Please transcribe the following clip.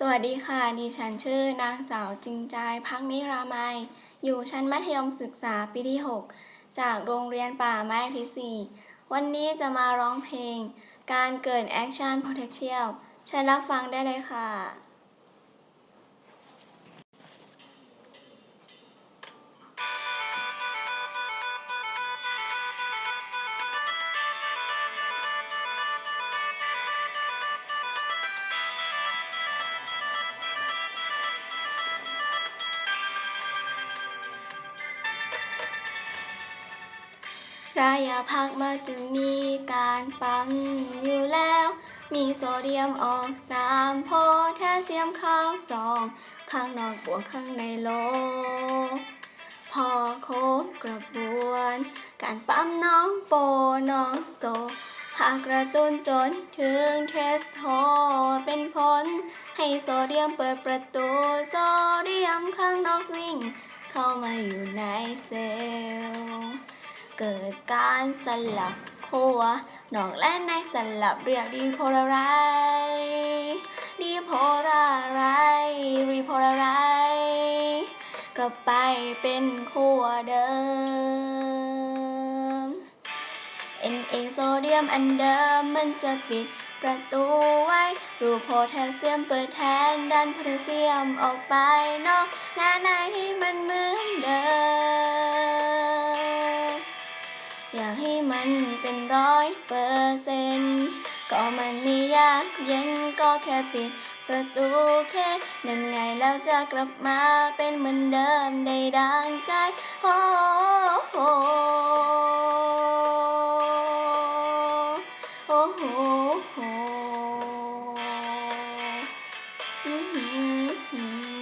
สวัสดีค่ะ ดิฉันชื่อนางสาวจริงใจพักมิรามัย อยู่ชั้นมัธยมศึกษาปีที่ 6 จากโรงเรียนป่าไม้ที่ 4 วันนี้จะมาร้องเพลง การเกิดแอคชั่นโพเทเชียลฉันรับฟังได้เลยค่ะ ระยะพักมาจึงมีการปั๊มอยู่แล้ว มีโซเดียมออกสามโพแทสเซียมเข้าสอง ข้างนอกบวกข้างในลบพอโคบกระบวน การปั๊มน้องโปน้องโซหากกระตุ้นจนถึงเทสโฮเป็นผล ให้โซเดียมเปิดประตู โซเดียมข้างนอกวิ่ง เข้ามาอยู่ในเซลล์ เกิดการสลับขั้วนอกและในสลับเรียกดีโพลาไรดีโพลาไรรีโพลาไรกลับไปเป็นขั้วเดิม Na โซเดียมอันเดิมมันจะปิดประตูไว้ รูโพแทสเซียมเปิดแทนดันโพแทสเซียมออกไปนอกและในให้มันเหมือนเดิม อยากให้มันเป็นร้อยเปอร์เซ็นต์ก็มันไม่ยากเย็นก็แค่ปิดประตูแค่นั้นไงแล้วจะกลับมาเป็นเหมือนเดิมได้ดังใจโอ้โหโอ้โหอื้อหือหือ